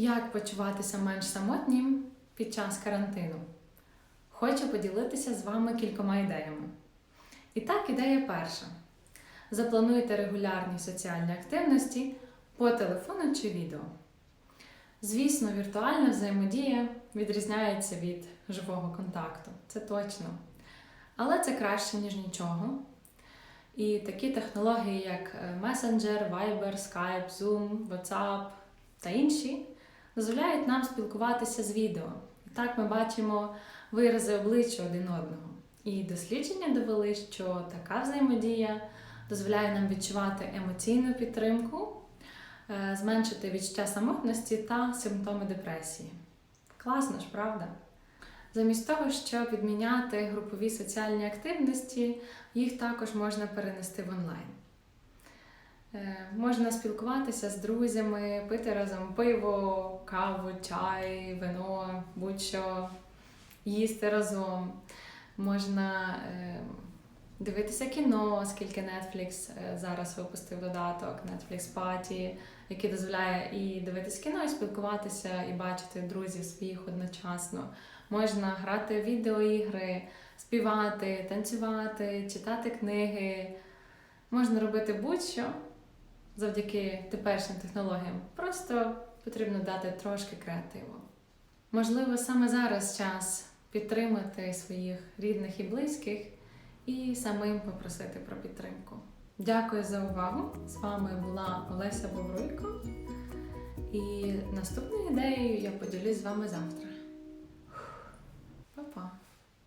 Як почуватися менш самотнім під час карантину? Хочу поділитися з вами кількома ідеями. І так, ідея перша. Заплануйте регулярні соціальні активності по телефону чи відео. Звісно, віртуальна взаємодія відрізняється від живого контакту, це точно. Але це краще, ніж нічого. І такі технології, як е, Messenger, Viber, Skype, Zoom, WhatsApp та інші, дозволяють нам спілкуватися з відео. І так ми бачимо вирази обличчя один одного. І дослідження довели, що така взаємодія дозволяє нам відчувати емоційну підтримку, е, зменшити відчуття самотності та симптоми депресії. Класно ж, правда? Замість того, щоб відміняти групові соціальні активності, їх також можна перенести в онлайн. Можна спілкуватися з друзями, пити разом пиво, каву, чай, вино, будь-що, їсти разом. Можна е, дивитися кіно, оскільки Netflix е, зараз випустив додаток Netflix Party, який дозволяє і дивитись кіно, і спілкуватися, і бачити друзів своїх одночасно. Можна грати в відеоігри, співати, танцювати, читати книги. Можна робити будь-що завдяки теперішнім технологіям. Просто потрібно дати трошки креативу. Можливо, саме зараз час підтримати своїх рідних і близьких і самим попросити про підтримку. Дякую за увагу! З вами була Олеся Бобруйко. І наступною ідеєю я поділюсь з вами завтра. Па-па!